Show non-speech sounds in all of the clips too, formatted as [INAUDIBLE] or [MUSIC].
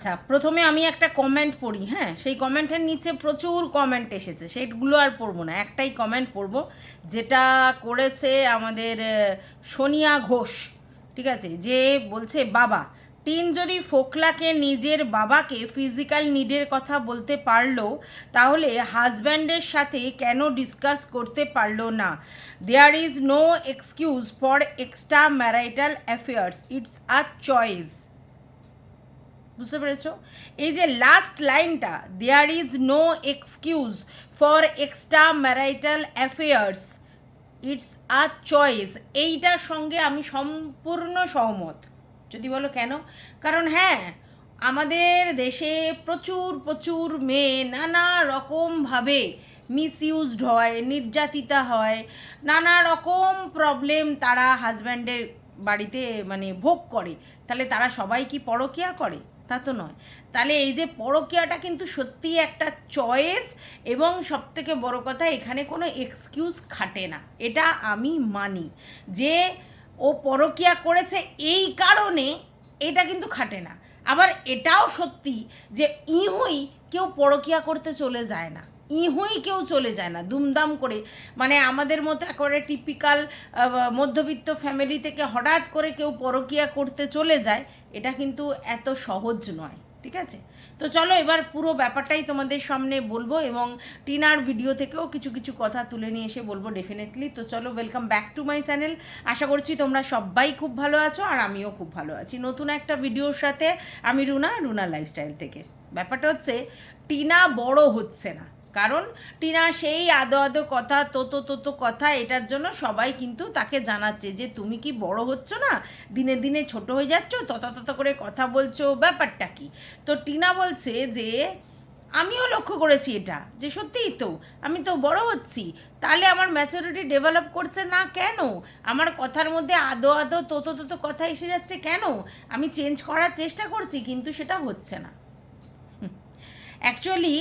আচ্ছা প্রথমে আমি একটা কমেন্ট পড়ি হ্যাঁ? সেই কমেন্টের নিচে প্রচুর কমেন্ট এসেছে সেইগুলো আর পড়ব না। একটাই কমেন্ট পড়ব, যেটা করেছে আমাদের সোনিয়া ঘোষ, ঠিক আছে? যে বলছে, বাবা, টিন যদি ফোকলাকে নিজের বাবাকে ফিজিক্যাল নিডের কথা বলতে পারল, তাহলে হাজব্যান্ডের সাথে কেন ডিসকাস করতে পারল না? There is no excuse for extra marital affairs it's a choice বুঝতে পেরেছ? এই যে লাস্ট লাইনটা there is no excuse for extra marital affairs it's a choice এইটার সঙ্গে আমি সম্পূর্ণ সহমত। যদি বলো কেন? কারণ হ্যাঁ আমাদের দেশে প্রচুর প্রচুর মেয়ে নানা রকমভাবে মিসইউজড হয়, নির্যাতিতা হয়। নানা রকম প্রবলেম তারা হাজব্যান্ডের বাড়িতে মানে ভোগ করে। তাহলে তারা সবাই কি পরকিয়া করে? তা তো নয়। তাহলে এই যে পরকীয়াটা কিন্তু সত্যিই একটা চয়েস এবং সবথেকে বড় কথা এখানে কোনো এক্সকিউজ খাটে না। এটা আমি মানি যে ও পরকিয়া করেছে এই কারণে এটা কিন্তু খাটে না। আবার এটাও সত্যি যে ইহুই কেউ পরকিয়া করতে চলে যায় না। ইহুই কেউ চলে যায় না, দুমদাম করে। মানে আমাদের মতো একেবারে টিপিক্যাল মধ্যবিত্ত ফ্যামিলি থেকে হঠাৎ করে কেউ পরকিয়া করতে চলে যায়, এটা কিন্তু এত সহজ নয়, ঠিক আছে? তো চলো এবার পুরো ব্যাপারটাই তোমাদের সামনে বলব এবং টিনার ভিডিও থেকেও কিছু কিছু কথা তুলে নিয়ে এসে বলব ডেফিনেটলি তো চলো welcome back to my channel আশা করছি তোমরা সবাই খুব ভালো আছো আর আমিও খুব ভালো আছি। নতুন একটা ভিডিওর সাথে আমি রুনা রুনা লাইফস্টাইল থেকে। ব্যাপারটা হচ্ছে, টিনা বড় হচ্ছে না। কারণ টিনা সেই আদো আদো কথা, তোতো তোতো কথা, এটার জন্য সবাই কিন্তু তাকে জানাচ্ছে যে তুমি কি বড় হচ্ছ না? দিনে দিনে ছোট হয়ে যাচ্ছ, তত তত করে কথা বলছো, ব্যাপারটা কি? তো টিনা বলছে যে, আমিও লক্ষ্য করেছি এটা, যে সত্যিই তো, আমি তো বড় হচ্ছি। তাহলে আমার ম্যাচুরিটি ডেভেলপ করছে না কেন? আমার কথার মধ্যে আদো আদো তোতো তোতো কথা এসে যাচ্ছে কেন? আমি চেঞ্জ করার চেষ্টা করছি, কিন্তু সেটা হচ্ছে না। অ্যাকচুয়ালি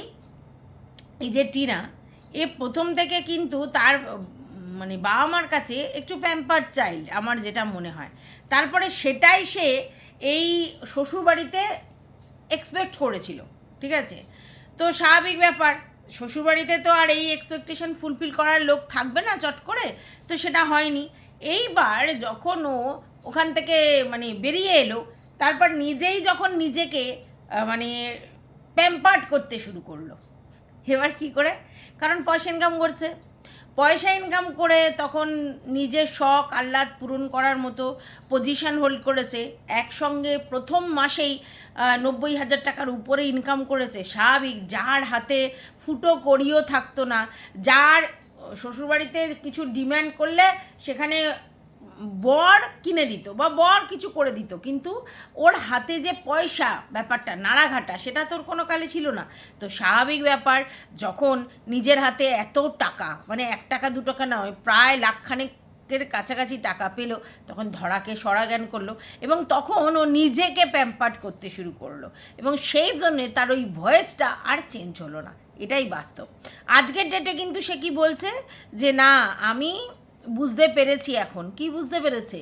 এই যে টিনা, এ প্রথম থেকে কিন্তু তার মানে বাবা মার কাছে একটু প্যাম্পার চাইল্ড আমার যেটা মনে হয়। তারপরে সেটাই সে এই শ্বশুরবাড়িতে এক্সপেক্ট করেছিল, ঠিক আছে? তো স্বাভাবিক ব্যাপার, শ্বশুরবাড়িতে তো আর এই এক্সপেকটেশন ফুলফিল করার লোক থাকবে না চট করে, তো সেটা হয়নি। এইবার যখন ও ওখান থেকে মানে বেরিয়ে এলো, তারপর নিজেই যখন নিজেকে মানে প্যাম্পার্ড করতে শুরু করল। এবার কি করে? কারণ পয়সা ইনকাম করছে। পয়সা ইনকাম করে তখন নিজের শখ, আহ্লাদ পূরণ করার মতো পজিশন হোল্ড করেছে। একসঙ্গে প্রথম মাসেই নব্বই হাজার টাকার উপরে ইনকাম করেছে। স্বাভাবিক, যার হাতে ফুটো করিও থাকতো না। যার শ্বশুরবাড়িতে কিছু ডিম্যান্ড করলে সেখানে বর কিনে দিত বা বর কিছু করে দিত, কিন্তু ওর হাতে যে পয়সা ব্যাপারটা, নাড়াঘাটা, সেটা তোর কোনো কালে ছিল না। তো স্বাভাবিক ব্যাপার, যখন নিজের হাতে এত টাকা মানে এক টাকা, দু টাকা নয় প্রায় লাখখানেকের কাছাকাছি টাকা পেল, তখন ধরাকে সরাজ্ঞান করল এবং তখন ও নিজেকে প্যাম্পার্ট করতে শুরু করল এবং সেই জন্যে তার ওই ভয়েসটা আর চেঞ্জ হলো না। এটাই বাস্তব। আজকের ডেটে কিন্তু সে কি বলছে? যে না, আমি বুঝতে পেরেছি এখন। কি বুঝতে পেরেছে?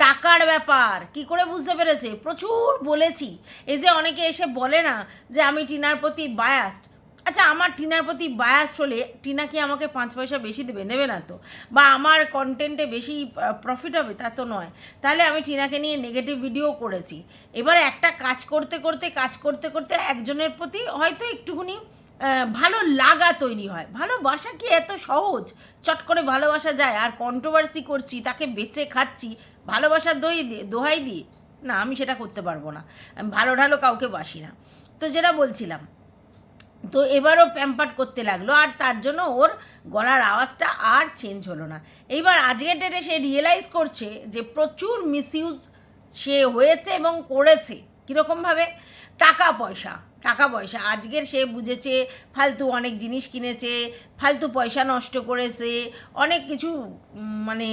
টাকার ব্যাপার। কি করে বুঝতে পেরেছে? প্রচুর বলেছি। এই যে অনেকে এসে বলে না যে আমি টিনার প্রতি বায়াস্ট আচ্ছা আমার টিনার প্রতি বায়াস্ট হলে টিনা কি আমাকে পাঁচ পয়সা বেশি দেবে? নেবে না তো? বা আমার কন্টেন্টে বেশি প্রফিট হবে? তা তো নয়। তাহলে আমি টিনাকে নিয়ে নেগেটিভ ভিডিও করেছি। এবার একটা কাজ করতে করতে, কাজ করতে করতে একজনের প্রতি হয়তো একটুখানি ভালো লাগা তৈরি হয়। ভালোবাসা কি এত সহজ? চট করে ভালোবাসা যায়, আর কন্ট্রোভার্সি করছি, তাকে বেচে খাচ্ছি, ভালোবাসা দই দোহাই দিয়ে না, আমি সেটা করতে পারব না। ভালো ঢালো কাউকে বাসি না। তো যেটা বলছিলাম, তো এবারও প্যাম্পার্ট করতে লাগল, আর তার জন্য ওর গলার আওয়াজটা আর চেঞ্জ হলো না। এইবার আজকের ডেটে সে রিয়েলাইজ করছে যে প্রচুর মিসইউজ সে হয়েছে এবং করেছে কীরকমভাবে টাকা পয়সা টাকা পয়সা। আজকের সে বুঝেছে, ফালতু অনেক জিনিস কিনেছে, ফালতু পয়সা নষ্ট করেছে, অনেক কিছু মানে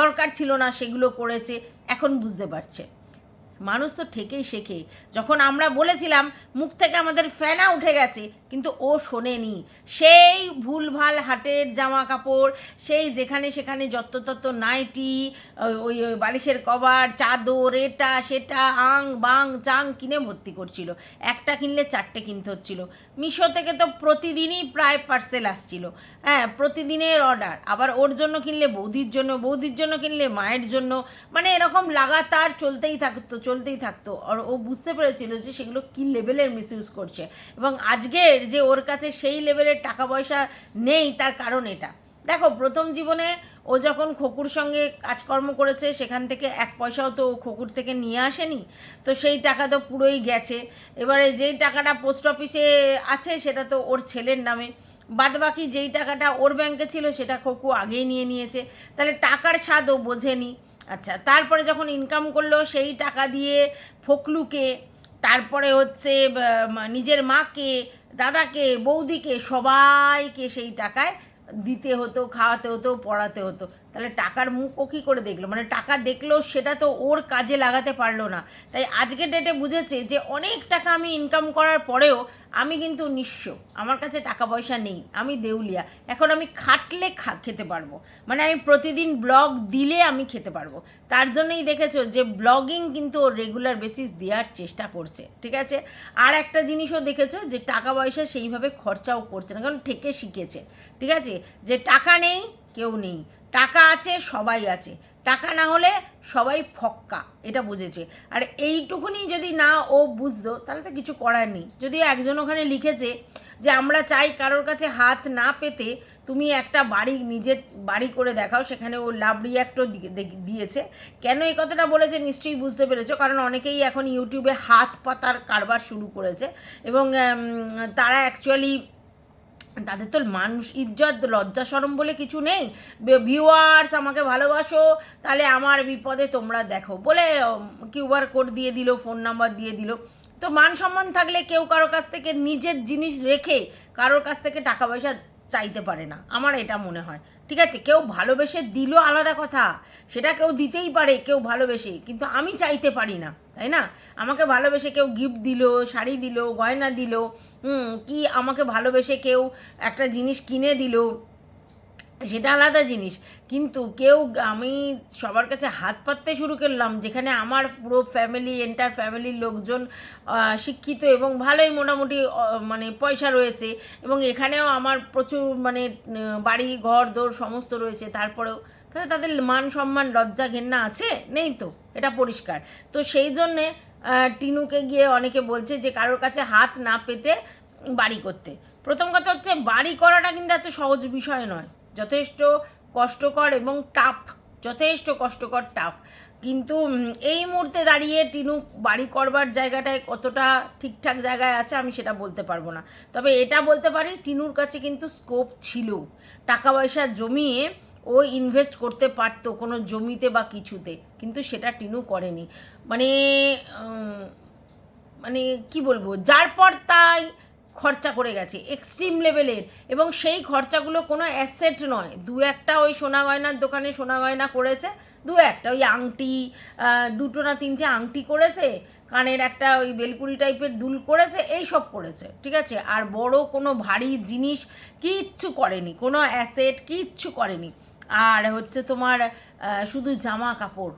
দরকার ছিল না সেগুলো করেছে, এখন বুঝতে পারছে। মানুষ তো ঠেকেই শেখে। যখন আমরা বলেছিলাম, মুখ থেকে আমাদের ফেনা উঠে গেছে, কিন্তু ও শোনেনি। সেই ভুলভাল হাটের জামা কাপড় সেই যেখানে সেখানে যত তত নাইটি ওই ওই বালিশের কভার, চাদর, এটা, সেটা, আং, বাং, চাং কিনে ভর্তি করছিল। একটা কিনলে চারটে কিনতে হচ্ছিল। মিশো থেকে তো প্রতিদিনই প্রায় পার্সেল আসছিল। হ্যাঁ প্রতিদিনের অর্ডার। আবার ওর জন্য কিনলে বৌদির জন্য বৌদির জন্য কিনলে মায়ের জন্য। মানে এরকম লাগাতার চলতেই থাকতো চলতেই থাকতো। আর ও বুঝতে পেরেছিল যে সেগুলো কী লেভেলের মিসইউজ করছে। এবং আজকের যে ওর কাছে সেই লেভেলের টাকা পয়সা নেই, তার কারণ এটা। দেখো, প্রথম জীবনে ও যখন খকুর সঙ্গে কাজকর্ম করেছে, সেখান থেকে এক পয়সাও তো ও খকুর থেকে নিয়ে আসেনি। তো সেই টাকা তো পুরোই গেছে। এবারে যেই টাকাটা পোস্ট অফিসে আছে, সেটা তো ওর ছেলের নামে। বাদ বাকি যেই টাকাটা ওর ব্যাংকে ছিল, সেটা খকু আগেই নিয়ে নিয়েছে। তাহলে টাকার স্বাদ ও বোঝেনি। আচ্ছা তারপরে যখন ইনকাম করল, সেই টাকা দিয়ে ফকলুকে, তারপরে হচ্ছে নিজের মাকে, দাদাকে, বৌদিকে, সবাইকে সেই টাকায় দিতে হতো, খাওয়াতে হতো, পড়াতে হতো। তাহলে টাকার মুখ ও কী করে দেখল? মানে টাকা দেখলেও সেটা তো ওর কাজে লাগাতে পারল না। তাই আজকের ডেটে বুঝেছে যে অনেক টাকা আমি ইনকাম করার পরেও আমি কিন্তু নিঃস্ব। আমার কাছে টাকা পয়সা নেই। আমি দেউলিয়া। এখন আমি খাটলে খা, খেতে পারব। মানে আমি প্রতিদিন ব্লগ দিলে আমি খেতে পারব। তার জন্যই দেখেছ যে ব্লগিং কিন্তু ওর রেগুলার বেসিস দেওয়ার চেষ্টা করছে। ঠিক আছে? আর একটা জিনিসও দেখেছ যে টাকা পয়সা সেইভাবে খরচাও করছে না। কারণ ঠেকে শিখেছে। ঠিক আছে? যে টাকা নেই, কেউ নেই। টাকা আছে, সবাই আছে। টাকা না হলে সবাই ফক্কা, এটা বুঝেছে। আর এইটুকুনি যদি না ও বুঝতো, তাহলে তো কিছু করার নেই। যদি একজন ওখানে লিখেছে যে, আমরা চাই কারোর কাছে হাত না পেতে তুমি একটা বাড়ি নিজের বাড়ি করে দেখাও, সেখানে ও লাভ রিয়াক্টও দিয়েছে। কেন এই কথাটা বলেছে নিশ্চয়ই বুঝতে পেরেছ, কারণ অনেকেই এখন ইউটিউবে হাত পাতার কারবার শুরু করেছে এবং তারা অ্যাকচুয়ালি তাদের তো মানুষ ইজ্জত, লজ্জা সরম বলে কিছু নেই। ভিউয়ার্স আমাকে ভালোবাসো, তাহলে আমার বিপদে তোমরা দেখো। বলে কিউআর কোড দিয়ে দিল ফোন নাম্বার দিয়ে দিল। তো মান সম্মান থাকলে কেউ কারোর কাছ থেকে নিজের জিনিস রেখে কারোর কাছ থেকে টাকা পয়সা চাইতে পারে না। আমার এটা মনে হয়। ঠিক আছে? কেউ ভালোবেসে দিল আলাদা কথা। সেটা কেউ দিতেই পারে, কেউ ভালোবেসে। কিন্তু আমি চাইতে পারি না, তাই না? আমাকে ভালোবেসে কেউ গিফট দিল, শাড়ি দিল, গয়না দিল। কি আমাকে ভালোবেসে কেউ একটা জিনিস কিনে দিল, সেটা আলাদা জিনিস। কিন্তু কেউ আমি সবার কাছে হাত পাততে শুরু করলাম, যেখানে আমার পুরো ফ্যামিলি এন্টার ফ্যামিলির লোকজন শিক্ষিত এবং ভালোই মোটামুটি মানে পয়সা রয়েছে। এবং এখানেও আমার প্রচুর মানে বাড়ি, ঘর, দোর সমস্ত রয়েছে। তারপরেও, তাহলে তাদের মান সম্মান লজ্জা ঘেন্না আছে? নেই তো, এটা পরিষ্কার। তো সেই জন্যে টিনুকে গিয়ে অনেকে বলছে যে কারোর কাছে হাত না পেতে বাড়ি করতে। প্রথম কথা হচ্ছে বাড়ি করাটা কিন্তু এত সহজ বিষয় নয়। যথেষ্ট কষ্টকর এবং টাফ যথেষ্ট কষ্টকর টাফ কিন্তু এই মুহূর্তে দাঁড়িয়ে টিনু বাড়ি করবার জায়গাটায় কতটা ঠিকঠাক জায়গায় আছে আমি সেটা বলতে পারব না। তবে এটা বলতে পারি, টিনুর কাছে কিন্তু স্কোপ ছিল। টাকা পয়সা জমিয়ে ও ইনভেস্ট করতে পারতো কোনো জমিতে বা কিছুতে, কিন্তু সেটা টিনু করেনি। মানে মানে কি বলব, যার পর তাই খরচা করে গেছে এক্সট্রিম লেভেলের এবং সেই খরচাগুলো কোনো অ্যাসেট নয়। দু একটা ওই সোনা গয়নার দোকানে সোনা গয়না করেছে, দু একটা। ওই আংটি দুটো না তিনটে আংটি করেছে, কানের একটা ওই বেলকুড়ি টাইপের দুল করেছে, এই সব করেছে, ঠিক আছে? আর বড় কোনো ভারী জিনিস কিচ্ছু করেনি, কোনো অ্যাসেট কিচ্ছু করেনি। আর হচ্ছে তোমার শুধু জামা কাপড়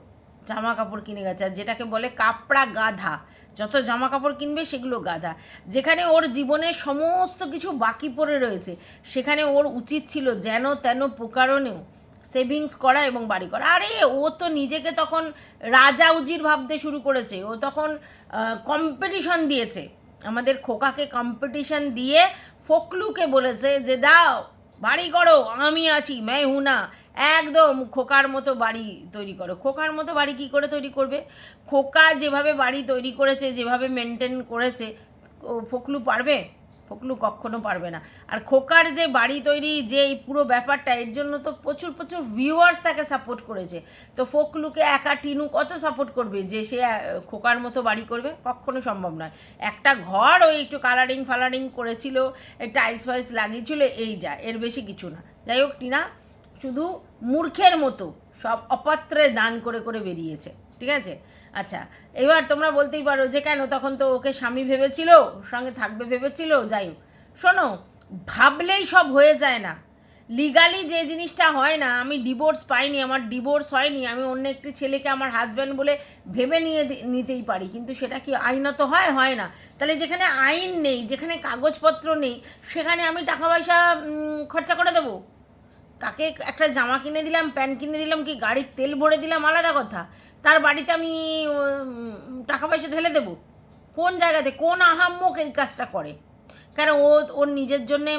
জামা কাপড় কিনে গেছে। আর যেটাকে বলে কাপড়া গাধা, যত জামা কাপড় কিনবে সেগুলো গাধা। যেখানে ওর জীবনে সমস্ত কিছু বাকি পড়ে রয়েছে, সেখানে ওর উচিত ছিল যেন তেন প্রকারণেও সেভিংস করা এবং বাড়ি করা। আরে, ও তো নিজেকে তখন রাজা উজির ভাবতে শুরু করেছে। ও তখন কম্পিটিশন দিয়েছে। আমাদের খোকাকে কম্পিটিশন দিয়ে ফকলুকে বলেছে যে, দাও বাড়ি করো, আমি আছি ম্যায় হুনা। একদম খোকার মতো বাড়ি তৈরি করো। খোকার মতো বাড়ি কি করে তৈরি করবে? খোকা যেভাবে বাড়ি তৈরি করেছে, যেভাবে মেনটেন করেছে ফকলু পারবে? ফকলু কখনো পারবে না। আর খোকার যে বাড়ি তৈরি, যে এই পুরো ব্যাপারটা, এর জন্য তো প্রচুর প্রচুর ভিউয়ার্স তাকে সাপোর্ট করেছে। তো ফকলুকে একা টিনু কত সাপোর্ট করবে যে সে খোকার মতো বাড়ি করবে? কখনো সম্ভব নয়। একটা ঘর ওই একটু কালারিং ফালারিং করেছিল টাইলস ফাইলস লাগিয়েছিল, এই যা, এর বেশি কিছু না। যাই হোক, টিনা, শুধু মূর্খের মতো সব অপাত্রে দান করে করে বেরিয়েছে। ঠিক আছে? আচ্ছা এবার তোমরা বলতেই পারো যে কেন তখন তো ওকে স্বামী ভেবেছিল, সঙ্গে থাকবে ভেবেছিল, যাই হোক। শোনো, ভাবলেই সব হয়ে যায় না। লিগালি যে জিনিসটা হয় না, আমি ডিভোর্স পাইনি, আমার ডিভোর্স হয়নি, আমি অন্য একটি ছেলেকে আমার হাজব্যান্ড বলে ভেবে নিয়ে নিতেই পারি, কিন্তু সেটা কি আইনত হয়? হয় না। তাহলে যেখানে আইন নেই, যেখানে কাগজপত্র নেই, সেখানে আমি টাকা পয়সা খরচা করে দেবো? তাকে একটা জামা কিনে দিলাম, প্যান্ট কিনে দিলাম কি, গাড়ির তেল ভরে দিলাম, আলাদা কথা। তার বাড়িতে আমি টাকা পয়সা ঢেলে দেবো। কোন জায়গাতে, কোন আহাম্মক এই কাজটা করে? কারণ ও, ওর নিজের জন্যে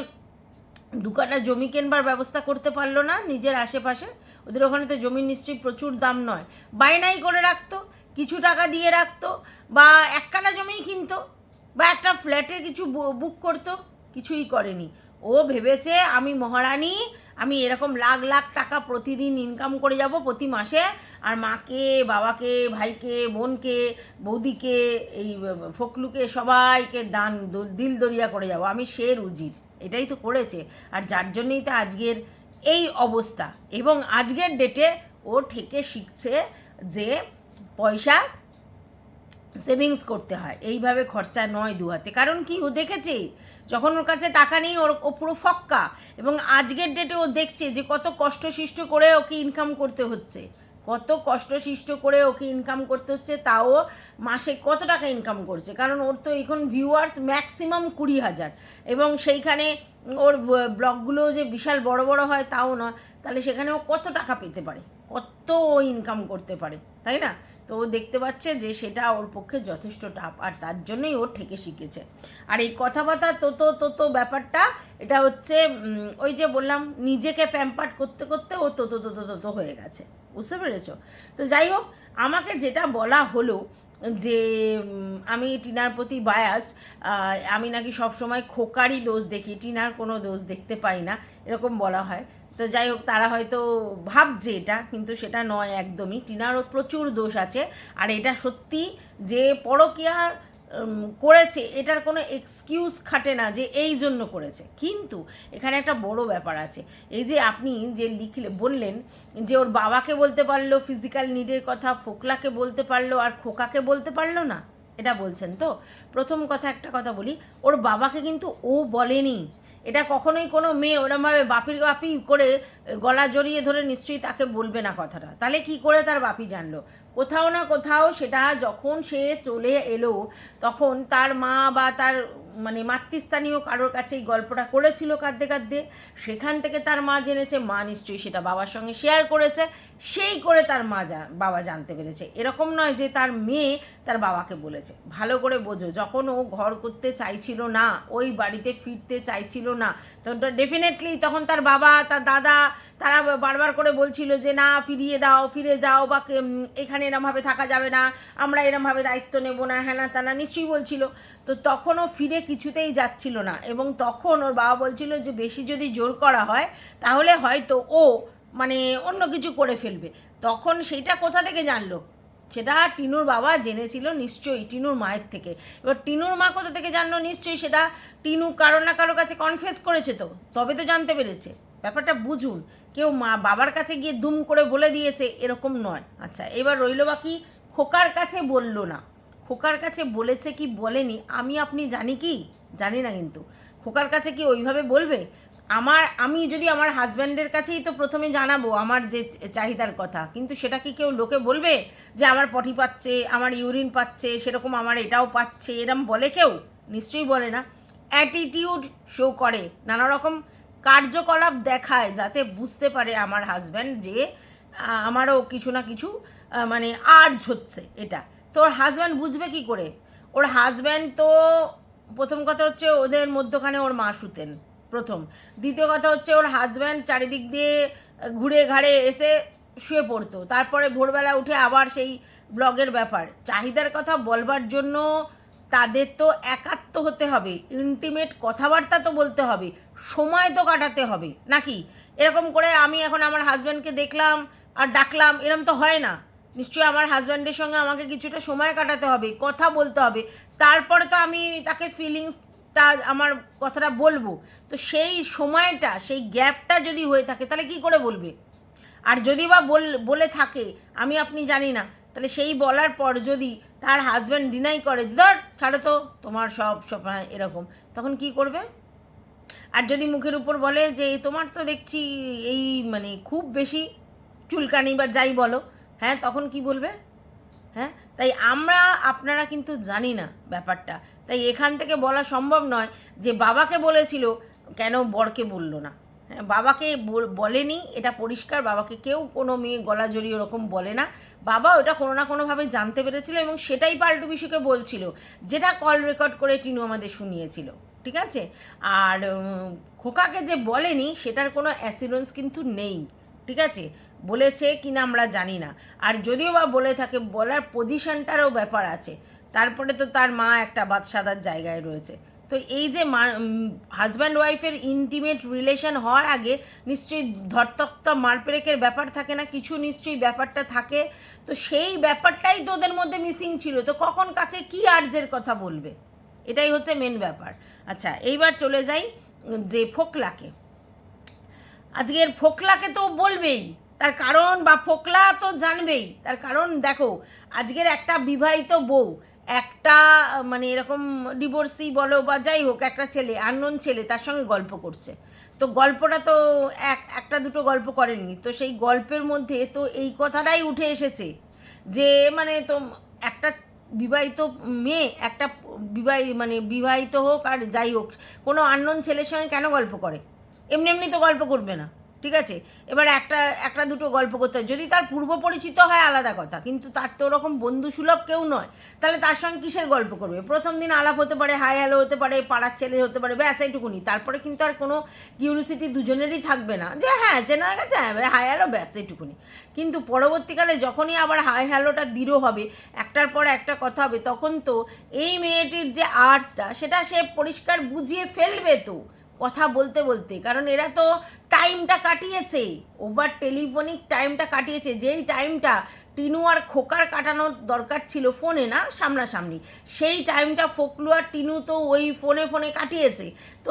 দু কাটা জমি কেনবার ব্যবস্থা করতে পারল না, নিজের আশেপাশে। ওদের ওখানে তো জমির নিশ্চয়ই প্রচুর দাম নয়। বায়নাই করে রাখতো, কিছু টাকা দিয়ে রাখতো, বা এক কাটা জমিই কিনতো, বা একটা ফ্ল্যাটে কিছু বুক করতো, কিছুই করেনি। ও ভেবেছে, আমি মহারানী আমি এরকম লাখ লাখ টাকা প্রতিদিন ইনকাম করে যাব প্রতি মাসে। আর মাকে, বাবাকে, ভাইকে, বোনকে, বৌদিকে, এই ফকলুকে সবাইকে দান দিল দরিয়া করে যাব। আমি শের উজির এটাই তো করেছে। আর যার জন্যই তো আজকের এই অবস্থা। এবং আজকের ডেটে ও ঠেকে শিখছে যে পয়সা সেভিংস করতে হয়। এইভাবে খরচা নয় দু হাতে কারণ কি? ও দেখেছে? যখন ওর কাছে টাকা নেই, ওর ও পুরো ফক্কা। এবং আজকের ডেটে ও দেখছে যে কত কষ্ট সৃষ্ট করে ওকে ইনকাম করতে হচ্ছে। কত কষ্ট সৃষ্ট করে ওকে ইনকাম করতে হচ্ছে, তাও মাসে কত টাকা ইনকাম করছে? কারণ ওর তো এখন ভিউয়ার্স ম্যাক্সিমাম কুড়ি হাজার। এবং সেইখানে ওর ব্লগগুলো যে বিশাল বড় বড় হয় তাও নয়। তাহলে সেখানে ও কত টাকা পেতে পারে? কত ইনকাম করতে পারে? তাই না? তো ও দেখতে পাচ্ছে যে সেটা ওর পক্ষে যথেষ্ট টাফ আর তার জন্যই ও ঠেকে শিখেছে। আর এই কথাবার্তা তোতো তোতো ব্যাপারটা, এটা হচ্ছে ওই যে বললাম, নিজেকে প্যাম্পার্ট করতে করতে ও তোতো তোতো তোতো হয়ে গেছে। বুঝতে পেরেছ? তো যাই হোক, আমাকে যেটা বলা হলো যে আমি টিনার প্রতি বায়াস আমি নাকি সবসময় খোকারই দোষ দেখি, টিনার কোনো দোষ দেখতে পাই না, এরকম বলা হয়। তো যাই হোক, তারা হয়তো ভাবছে এটা, কিন্তু সেটা নয় একদমই। টিনারও প্রচুর দোষ আছে, আর এটা সত্যি যে পরকীয়ার করেছে, এটার কোনো এক্সকিউজ খাটে না যে এই জন্য করেছে। কিন্তু এখানে একটা বড় ব্যাপার আছে। এই যে আপনি যে লিখলে, বললেন যে ওর বাবাকে বলতে পারল ফিজিক্যাল নিডের কথা, ফোকলাকে বলতে পারল আর খোকাকে বলতে পারল না, এটা বলছেন তো? প্রথম কথা, একটা কথা বলি, ওর বাবাকে কিন্তু ও বলেনি। এটা কখনোই কোনো মেয়ে ওরমভাবে বাপির বাপি করে গলা জড়িয়ে ধরে নিশ্চয়ই তাকে বলবে না কথাটা। তাহলে কি করে তার বাপি জানলো? কোথাও না কোথাও সেটা যখন সে চলে এলো তখন তার মা বা তার মানে মাতৃস্থানীয় কারোর কাছে এই গল্পটা করেছিল কাঁদতে কাঁদতে। সেখান থেকে তার মা জেনেছে মা নিশ্চয়ই সেটা বাবার সঙ্গে শেয়ার করেছে সেই করে তার মা জা বাবা জানতে পেরেছে। এরকম নয় যে তার মেয়ে তার বাবাকে বলেছে। ভালো করে বোঝো যখন ও ঘর করতে চাইছিল না ওই বাড়িতে ফিরতে চাইছিল না তো ডেফিনেটলি তখন তার বাবা তার দাদা তারা বারবার করে বলছিল যে না ফিরিয়ে দাও ফিরে যাও বা উম, এখানে এরমভাবে থাকা যাবে না, আমরা এরমভাবে দায়িত্ব নেব না হ্যানা তানা নিশ্চয়ই বলছিল। তো তখনও ফিরে কিছুতেই যাচ্ছিল না এবং তখন ওর বাবা বলছিল যে, বেশি যদি জোর করা হয়, তাহলে হয়তো ও মানে অন্য কিছু করে ফেলবে। তখন সেইটা কোথা থেকে জানলো? সেটা টিনুর বাবা জেনেছিল নিশ্চয়ই, টিনুর মায়ের থেকে। এবার টিনুর মা কোথা থেকে জানলো? নিশ্চয়ই সেটা টিনু কারও না কারও কাছে কনফেস করেছে তো, তবে তো জানতে পেরেছে। ব্যাপারটা বুঝুন। কেউ মা বাবার কাছে গিয়ে দুম করে বলে দিয়েছে, এরকম নয়। আচ্ছা এবার রইল বাকি, খোকার কাছে বলল না। খোকার কাছে বলেছে কি বলেনি, আমি আপনি জানি কি? জানি না কিন্তু। খোকার কাছে কি ওইভাবে বলবে? আমার, আমি যদি আমার হাজব্যান্ডের কাছেই তো প্রথমে জানাব আমার যে চাহিদার কথা, কিন্তু সেটা কি কেউ লোকে বলবে? যে আমার পটি পাচ্ছে, আমার ইউরিন পাচ্ছে, সেরকম আমার এটাও পাচ্ছে, এরম বলে কেউ? নিশ্চয়ই বলে না। অ্যাটিটিউড শো করে, নানা রকম কার্যকলাপ দেখায় যাতে বুঝতে পারে আমার হাজব্যান্ড যে আমারও কিছু না কিছু মানে আর্জ হচ্ছে এটা। তো ওর হাজব্যান্ড বুঝবে কি করে? ওর হাজব্যান্ড তো প্রথম কথা হচ্ছে ওদের মধ্যখানে ওর মা শুতেন, প্রথম। দ্বিতীয় কথা হচ্ছে ওর হাজব্যান্ড চারিদিক দিয়ে ঘুরে ঘাড়ে এসে শুয়ে পড়তো। তারপরে ভোরবেলা উঠে আবার সেই ব্লগের ব্যাপার। চাহিদার কথা বলবার জন্য তাদের তো একাত্ম হতে হবে ইন্টিমেট কথাবার্তা তো বলতে হবে। সময় তো কাটাতে হবে। নাকি? এরকম করে আমি এখন আমার হাজব্যান্ডকে দেখলাম আর ডাকলাম এরম তো হয় না। নিশ্চয়ই আমার হাজব্যান্ডের সঙ্গে আমাকে কিছুটা সময় কাটাতে হবে কথা বলতে হবে। তারপরে তো আমি তাকে ফিলিংস তা আমার কথাটা বলব। তো সেই সময়টা সেই গ্যাপটা যদি হয়ে থাকে তাহলে কি করে বলবে? আর যদি বা বল থাকে আমি আপনি জানি না তাহলে সেই বলার পর যদি তার হাজব্যান্ড ডিনাই করে ধর ছাড়ো তো তোমার সব হ্যাঁ, এরকম তখন কি করবে? আর যদি মুখের উপর বলে যে তোমার তো দেখছি এই মানে খুব বেশি চুলকানি বা যাই বলো হ্যাঁ তখন কি বলবে? হ্যাঁ তাই আমরা, আপনারা কিন্তু জানি না ব্যাপারটা। তাই এখান থেকে বলা সম্ভব নয় যে, বাবাকে বলেছিল, কেন বরকে বলল না। হ্যাঁ বাবাকে বলেনি, এটা পরিষ্কার, বাবাকে কেউ কোনো মেয়ে গলা জড়িয়ে ওরকম বলে না। বাবা ওটা কোনো না কোনোভাবে জানতে পেরেছিল এবং সেটাই পাল্টু বিশুকে বলছিল, যেটা কল রেকর্ড করে টিনু আমাদের শুনিয়েছিল। ঠিক আছে? আর খোকাকে যে বলেনি, সেটার কোনো অ্যাসিডেন্স কিন্তু নেই, ঠিক আছে? বলেছে কি না আমরা জানি না। আর যদিও বা বলে থাকে, বলার পজিশনটারও ব্যাপার আছে। তারপরে তো তার মা একটা বাদশাদার জায়গায় রয়েছে। তো এই যে মা হাজব্যান্ড ওয়াইফের ইন্টিমেট রিলেশন হওয়ার আগে নিশ্চয়ই ধরতক্ত মারপেরেকের ব্যাপার থাকে না? কিছু নিশ্চয়ই ব্যাপারটা থাকে। তো সেই ব্যাপারটাই তো ওদের মধ্যে মিসিং ছিল। তো কখন কাকে কি আর্জের কথা বলবে? এটাই হচ্ছে মেন ব্যাপার। আচ্ছা এইবার চলে যাই যে ফোকলাকে। আজকের ফোকলাকে তো বলবেই, তার কারণ বা ফোকলা তো জানবেই। তার কারণ দেখো, আজকের একটা বিবাহিত বউ, একটা মানে এরকম ডিভোর্সি বলো বা যাই হোক, একটা ছেলে আননোন ছেলে, তার সঙ্গে গল্প করছে। তো গল্পটা তো এক, একটা দুটো গল্প করেনি। তো সেই গল্পের মধ্যে তো এই কথাটাই উঠে এসেছে যে মানে তো একটা বিবাহিত মেয়ে, একটা বিবাহ মানে বিবাহিত হোক আর যাই হোক, কোনো আননোন ছেলের সঙ্গে কেন গল্প করে? এমনি এমনি তো গল্প করবে না। ঠিক আছে? এবার একটা একটা দুটো গল্প করতে হয়। যদি তার পূর্ব পরিচিত হয়, আলাদা কথা। কিন্তু তার তো ওরকম বন্ধু সুলভ কেউ নয়। তাহলে তার সঙ্গে কিসের গল্প করবে? প্রথম দিন আলাপ হতে পারে, হাই হ্যালো হতে পারে, পাড়ার ছেলে হতে পারে, ব্যাস এইটুকুনি তারপরে কিন্তু আর কোনো কিউরিসিটি দুজনেরই থাকবে না। যে হ্যাঁ চেনা হয়ে গেছে হ্যাঁ হাই হ্যালো, ব্যাস এইটুকুনি কিন্তু পরবর্তীকালে যখনই আবার হাই হ্যালোটা দৃঢ় হবে, একটার পর একটা কথা হবে, তখন তো এই মেয়েটির যে আর্টসটা সেটা সে পরিষ্কার বুঝিয়ে ফেলবে তো। কথা বলতে বলতে, কারণ এরা তো টাইমটা কাটিয়েছে ওভার টেলিফোনিক টাইমটা কাটিয়েছে, যেই টাইমটা টিনু আর খোকার কাটানোর দরকার ছিল ফোনে না, সামনাসামনি, সেই টাইমটা ফোকলু আর টিনু তো ওই ফোনে ফোনে কাটিয়েছে, তো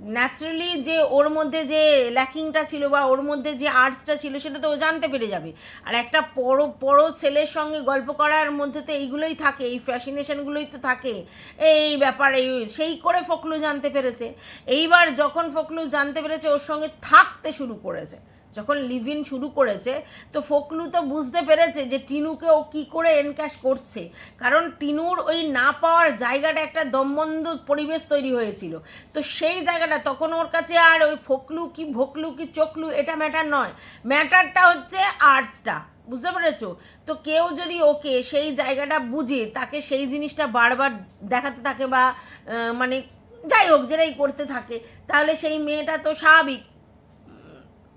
ন্যাচারালি যে ওর মধ্যে যে ল্যাকিংটা ছিল বা ওর মধ্যে যে আর্টসটা ছিল সেটা তো ও জানতে পেরে যাবে। আর একটা বড় বড় ছেলের সঙ্গে গল্প করার মধ্যে তো এইগুলোই থাকে, এই ফ্যাসিনেশনগুলোই তো থাকে। এই ব্যাপার, এই সেই করে ফকলু জানতে পেরেছে। এইবার যখন ফকলু জানতে পেরেছে, ওর সঙ্গে থাকতে শুরু করেছে। যখন লিভ ইন শুরু করেছে, তো ফকলু তো বুঝতে পেরেছে যে টিনুকে ও কী করে এনক্যাশ করছে। কারণ টিনুর ওই না পাওয়ার জায়গাটা একটা দমবন্ধ পরিবেশ তৈরি হয়েছিল। তো সেই জায়গাটা তখন ওর কাছে আর ওই ফকলু কি ভোকলু কি চোখলু এটা ম্যাটার নয়। ম্যাটারটা হচ্ছে আর্টসটা বুঝতে পেরেছ? তো কেউ যদি ওকে সেই জায়গাটা বুঝে, তাকে সেই জিনিসটা বারবার দেখাতে থাকে বা মানে যাই হোক, যেটাই করতে থাকে, তাহলে সেই মেয়েটা তো স্বাভাবিক।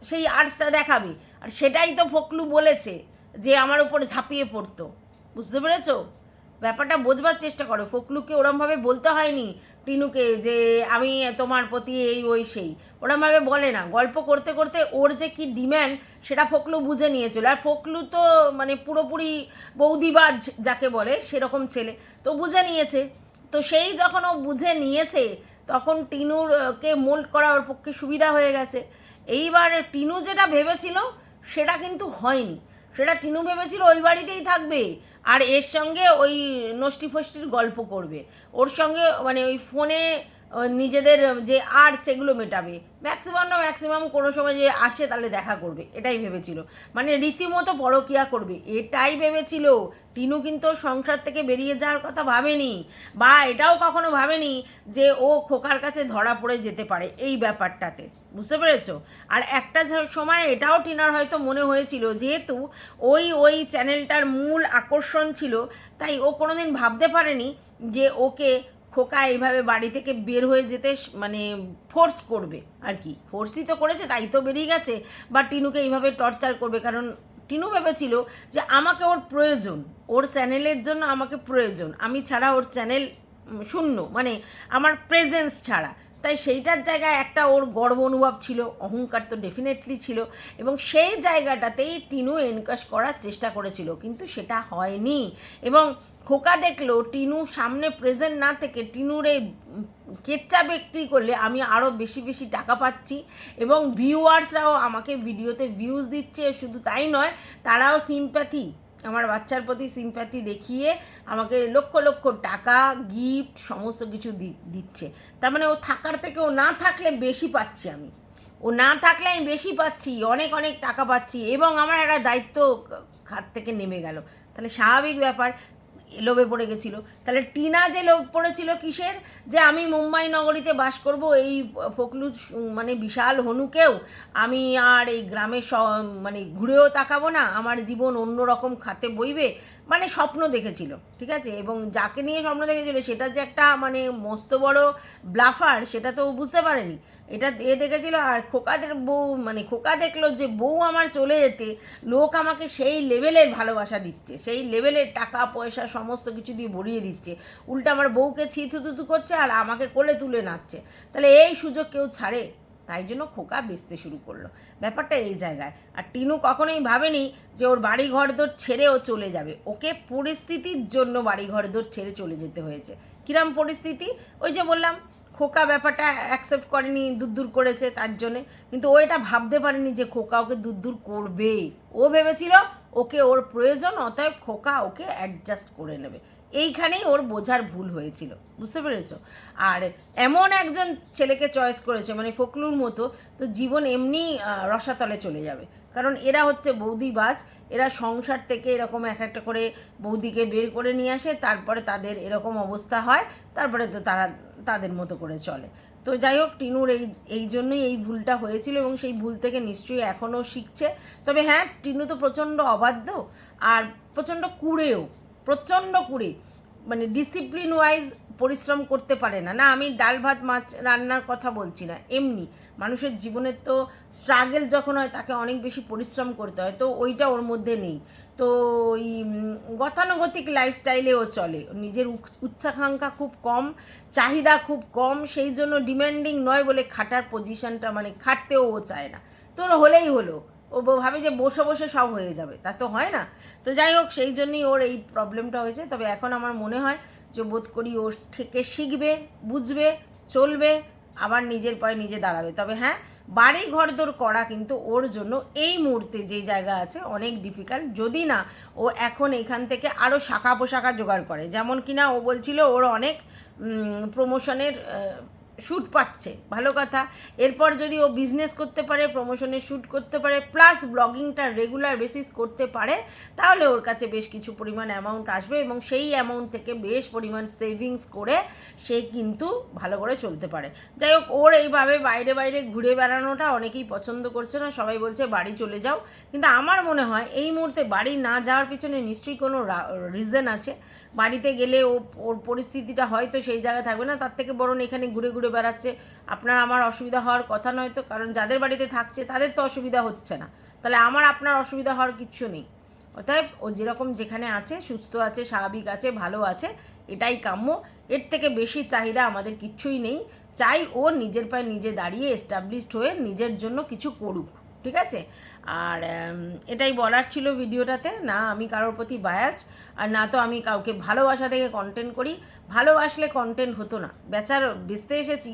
সেই আর্টসটা দেখাবে। আর সেটাই তো ফকলু বলেছে যে আমার উপরে ঝাঁপিয়ে পড়তো। বুঝতে পেরেছ? ব্যাপারটা বোঝবার চেষ্টা করো। ফকলুকে ওরমভাবে বলতে হয়নি টিনুকে যে আমি তোমার প্রতি এই ওই সেই। ওরমভাবে বলে না। গল্প করতে করতে ওর যে কি ডিম্যান্ড সেটা ফকলু বুঝে নিয়েছিল। আর ফকলু তো মানে পুরোপুরি বৌদিবাজ যাকে বলে সেরকম ছেলে। তো বুঝে নিয়েছে। তো সেই যখন ও বুঝে নিয়েছে, তখন টিনুরকে মোল্ড করা ওর পক্ষে সুবিধা হয়ে গেছে। এইবার টিনু যেটা ভেবেছিল, সেটা কিন্তু হয়নি। সেটা টিনু ভেবেছিল ওই বাড়িতেই থাকবে, আর এর সঙ্গে ওই নষ্টি ফষ্টির গল্প করবে। ওর সঙ্গে মানে ওই ফোনে নিজেদের যে আর সেগুলো মেটাবে। ম্যাক্সিমাম না ম্যাক্সিমাম কোনো সময় যে আসে তাহলে দেখা করবে, এটাই ভেবেছিল। মানে রীতিমতো পরকিয়া করবে, এটাই ভেবেছিল। টিনু কিন্তু সংসার থেকে বেরিয়ে যাওয়ার কথা ভাবেনি, বা এটাও কখনো ভাবেনি যে ও খোকার কাছে ধরা পড়ে যেতে পারে এই ব্যাপারটাতে। বুঝতে পেরেছ? আর একটা সময় এটাও টিনার হয়তো মনে হয়েছিল, যেহেতু ওই ওই চ্যানেলটার মূল আকর্ষণ ছিল, তাই ও কোনোদিন ভাবতে পারেনি যে ওকে খোকা এইভাবে বাড়ি থেকে বের হয়ে যেতে মানে ফোর্স করবে আর কি। ফোর্সই তো করেছে, তাই তো বেরিয়ে গেছে। বা টিনুকে এইভাবে টর্চার করবে, কারণ টিনু ভেবেছিল যে আমাকে ওর প্রয়োজন, ওর চ্যানেলের জন্য আমাকে প্রয়োজন। আমি ছাড়া ওর চ্যানেল শূন্য মানে আমার প্রেজেন্স ছাড়া। তাই সেইটার জায়গায় একটা ওর গর্ব অনুভব ছিল, অহংকার তো ডেফিনেটলি ছিল এবং সেই জায়গাটাতেই টিনু এনকাশ করার চেষ্টা করেছিল, কিন্তু সেটা হয়নি এবং খোকা দেখল টিনু সামনে প্রেজেন্ট না থেকে টিনুর এই কেচ্চা বিক্রি করলে আমি আরও বেশি বেশি টাকা পাচ্ছি এবং ভিউয়ার্সরাও আমাকে ভিডিওতে ভিউজ দিচ্ছে, শুধু তাই নয়, তারাও সিম্প্যাথি আমার বাচ্চার প্রতি সিম্প্যাথি দেখিয়ে আমাকে লক্ষ লক্ষ টাকা গিফট সমস্ত কিছু দিচ্ছে। তার মানে ও থাকার থেকে ও না থাকলে বেশি পাচ্ছি আমি। ও না থাকলে আমি বেশি পাচ্ছি, অনেক অনেক টাকা পাচ্ছি এবং আমার একটা দায়িত্ব খাত থেকে নেমে গেল। তাহলে স্বাভাবিক ব্যাপার লোভে পড়ে গেছিল। তাহলে টিনা যে লোভ পড়েছিল কিসের? যে আমি মুম্বাই নগরীতে বাস করব এই ফকলু মানে বিশাল হনুকেও, আমি আর এই গ্রামে মানে ঘুরেও তাকাবো না, আমার জীবন অন্য রকম খাতে বইবে। মানে স্বপ্ন দেখেছিল, ঠিক আছে? এবং যাকে নিয়ে স্বপ্ন দেখেছিল, সেটা যে একটা মানে মস্ত বড় ব্লাফার সেটা তো বুঝতে পারেনি। এটা এ দেখেছিল, আর খোকাদের বউ মানে খোকা দেখল যে বউ আমার চলে যেতে, লোক আমাকে সেই লেভেলের ভালোবাসা দিচ্ছে, সেই লেভেলের টাকা, পয়সা, সমস্ত কিছু দিয়ে ভরিয়ে দিচ্ছে। উল্টা আমার বউকে ছিথুতুতু করছে আর আমাকে কোলে তুলে নাচছে। তাহলে এই সুযোগ কেউ ছাড়ে? তাই জন্য খোকা বেচতে শুরু করল। ব্যাপারটা এই জায়গায়। আর টিনু কখনোই ভাবেনি যে ওর বাড়ি ঘরদোর ছেড়ে ও চলে যাবে। ওকে পরিস্থিতির জন্য বাড়ি ঘরদোর ছেড়ে চলে যেতে হয়েছে। কিরম পরিস্থিতি? ওই যে বললাম, খোকা ব্যাপারটা অ্যাকসেপ্ট করেনি দূর দূর করেছে তার জন্যে। কিন্তু ও এটা ভাবতে পারেনি যে খোকা ওকে দূর দূর করবে ও ভেবেছিল ওকে ওর প্রয়োজন, অতএব খোকা ওকে অ্যাডজাস্ট করে নেবে। এইখানেই ওর বোঝার ভুল হয়েছিল, বুঝতে পেরেছ? আর এমন একজন ছেলেকে চয়েস করেছে মানে ফকলুর মতো, তো জীবন এমনি রসাতলে চলে যাবে। কারণ এরা হচ্ছে বৌদিবাজ, এরা সংসার থেকে এরকম এক একটা করে বৌদিকে বের করে নিয়ে আসে, তারপরে তাদের এরকম অবস্থা হয়, তারপরে তো তারা তাদের মতো করে চলে। তো যাই হোক, টিনুর এই এই জন্যই এই ভুলটা হয়েছিল এবং সেই ভুল থেকে নিশ্চয়ই এখনও শিখছে। তবে হ্যাঁ টিনু তো প্রচণ্ড অবাধ্য, আর প্রচণ্ড কুড়েও প্রচণ্ড কুড়ে। মানে ডিসিপ্লিন ওয়াইজ পরিশ্রম করতে পারে না। না, আমি ডাল ভাত, মাছ রান্নার কথা বলছি না, এমনি। মানুষের জীবনের তো স্ট্রাগেল যখন হয়, তাকে অনেক বেশি পরিশ্রম করতে হয়। তো ওইটা ওর মধ্যে নেই। তো ওই গতানুগতিক লাইফস্টাইলেও চলে। নিজের উচ- উচ্চাকাঙ্ক্ষা খুব কম, চাহিদা খুব কম, সেই জন্য ডিমান্ডিং নয় বলে খাটার পজিশনটা মানে খাটতেও ও চায় না। তো ওর হলেই হলো। ও ভাবে যে বসে বসে সব হয়ে যাবে, তা তো হয় না। তো যাই হোক, সেই জন্যই ওর এই প্রবলেমটা হয়েছে। তবে এখন আমার মনে হয় যে বোধ করি ওর থেকে শিখবে, বুঝবে, চলবে, আবার নিজের পায়ে নিজে দাঁড়াবে। তবে হ্যাঁ বাড়ি ঘরদোর করা কিন্তু ওর জন্য এই মুহূর্তে যে জায়গা আছে অনেক ডিফিকাল্ট যদি না, ও এখন এখান থেকে আরও শাখা পোশাখা জোগাড় করে। যেমন কিনা ও বলছিল ওর অনেক প্রমোশনের শ্যুট পাচ্ছে, ভালো কথা। এরপর যদি ও বিজনেস করতে পারে প্রমোশনের শ্যুট করতে পারে প্লাস ব্লগিংটা রেগুলার বেসিস করতে পারে, তাহলে ওর কাছে বেশ কিছু পরিমাণ অ্যামাউন্ট আসবে এবং সেই অ্যামাউন্ট থেকে বেশ পরিমাণ সেভিংস করে সে কিন্তু ভালো করে চলতে পারে। যাই হোক, ওর এইভাবে বাইরে বাইরে ঘুরে বেড়ানোটা অনেকেই পছন্দ করছে না, সবাই বলছে বাড়ি চলে যাও। কিন্তু আমার মনে হয় এই মুহূর্তে বাড়ি না যাওয়ার পিছনে নিশ্চয়ই কোনো রিজন আছে। বাড়িতে গেলে ও, ওর পরিস্থিতিটা হয়তো সেই জায়গায় থাকবে না। তার থেকে বরং এখানে ঘুরে ঘুরে বেড়াচ্ছে। আপনার আমার অসুবিধা হওয়ার কথা নয় তো, কারণ যাদের বাড়িতে থাকছে তাদের তো অসুবিধা হচ্ছে না। তাহলে আমার আপনার অসুবিধা হওয়ার কিচ্ছু নেই। অতএব ও যেরকম যেখানে আছে, সুস্থ আছে, স্বাভাবিক আছে, ভালো আছে, এটাই কাম্য। এর থেকে বেশি চাহিদা আমাদের কিচ্ছুই নেই। চাই ও নিজের পায়ে নিজে দাঁড়িয়ে এস্টাবলিশড হয়ে নিজের জন্য কিছু করুক। ঠিক আছে? আর এটাই বলার ছিল ভিডিওটাতে। না, আমি কারোর প্রতি বায়াসড আর না তো আমি কাউকে ভালোবাসা থেকে কন্টেন্ট করি। ভালোবাসলে কন্টেন্ট হতো না। বেচার, বেচতে এসেছি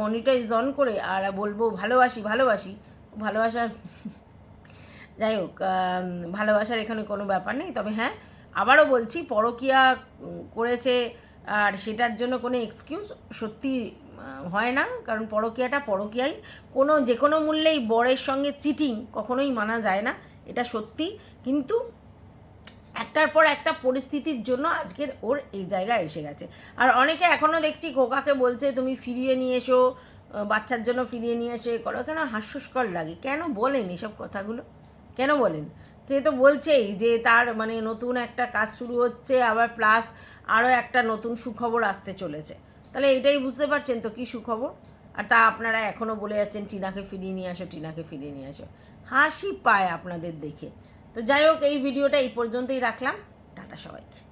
মনিটাইজ অন করে, আর বলব ভালোবাসি ভালোবাসি, ভালোবাসার [LAUGHS] যাই হোক ভালোবাসার এখানে কোনো ব্যাপার নেই। তবে হ্যাঁ আবারও বলছি, পরকিয়া করেছে, আর সেটার জন্য কোনো এক্সকিউজ সত্যি হয় না, কারণ পরকিয়াটা পরকিয়াই। কোনো, যে কোনো মূল্যেই বরের সঙ্গে চিটিং কখনোই মানা যায় না, এটা সত্যি। কিন্তু একটার পর একটা পরিস্থিতির জন্য আজকের ওর এই জায়গায় এসে গেছে। আর অনেকে এখনও দেখছি খোকাকে বলছে, তুমি ফিরিয়ে নিয়ে এসো বাচ্চার জন্য ফিরিয়ে নিয়ে এসে করো। কেন হাস্যস্কর লাগে। কেন বলেন এসব কথাগুলো? কেন বলেন? সে তো বলছেই যে তার মানে নতুন একটা কাজ শুরু হচ্ছে, আবার প্লাস আরও একটা নতুন সুখবর আসতে চলেছে। তাহলে এটাই বুঝতে পারছেন তো কী সুখবর? আর তা আপনারা এখনও বলে যাচ্ছেন, টিনাকে ফিরিয়ে নিয়ে আসো, টিনাকে ফিরিয়ে নিয়ে আসো। হাসি পায় আপনাদের দেখে। তো যাই হোক, এই ভিডিওটা এই পর্যন্তই রাখলাম। টাটা সবাইকে।